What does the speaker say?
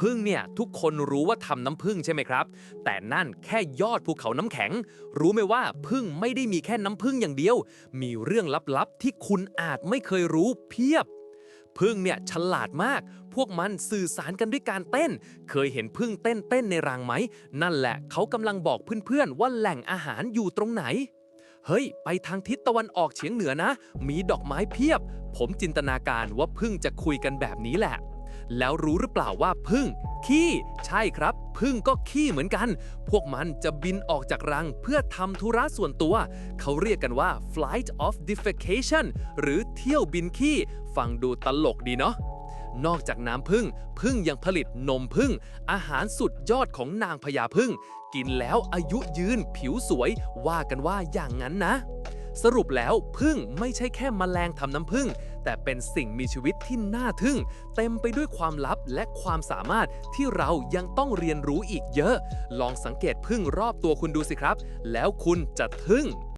พึ่งเนี่ยทุกคนรู้ว่าทำน้ำพึ่งใช่ไหมครับ แต่นั่นแค่ยอดภูเขาน้ำแข็ง รู้ไหมว่าพึ่งไม่ได้มีแค่น้ำพึ่งอย่างเดียว มีเรื่องลับๆ ที่คุณอาจไม่เคยรู้เพียบพึ่งเนี่ยฉลาดมาก พวกมันสื่อสารกันด้วยการเต้น เคยเห็นพึ่งเต้นเต้นในรังไหม นั่นแหละเขากำลังบอกเพื่อนๆว่าแหล่งอาหารอยู่ตรงไหน เฮ้ย ไปทางทิศตะวันออกเฉียงเหนือนะ มีดอกไม้เพียบ ผมจินตนาการว่าพึ่งจะคุยกันแบบนี้แหละ แล้วรู้หรือเปล่าว่าพึ่งขี้ใช่ครับ พึ่งก็ขี้เหมือนกัน พวกมันจะบินออกจากรังเพื่อทำธุระส่วนตัว เขาเรียกกันว่า flight of defecation หรือเที่ยวบินขี้ ฟังดูตลกดีเนาะนอกจากน้ำผึ้งผึ้งยังผลิตนมผึ้งอาหารสุดยอดของนางพญาผึ้งกินแล้วอายุยืนผิวสวย ว่ากันว่าอย่างนั้นนะ สรุปแล้วพึ่งไม่ใช่แค่มแมลงทำน้ำพึ่ง แต่เป็นสิ่งมีชีวิตที่น่าทึ่ง เต็มไปด้วยความลับและความสามารถที่เรายังต้องเรียนรู้อีกเยอะ ลองสังเกตพึ่งรอบตัวคุณดูสิครับ แล้วคุณจะทึ่ง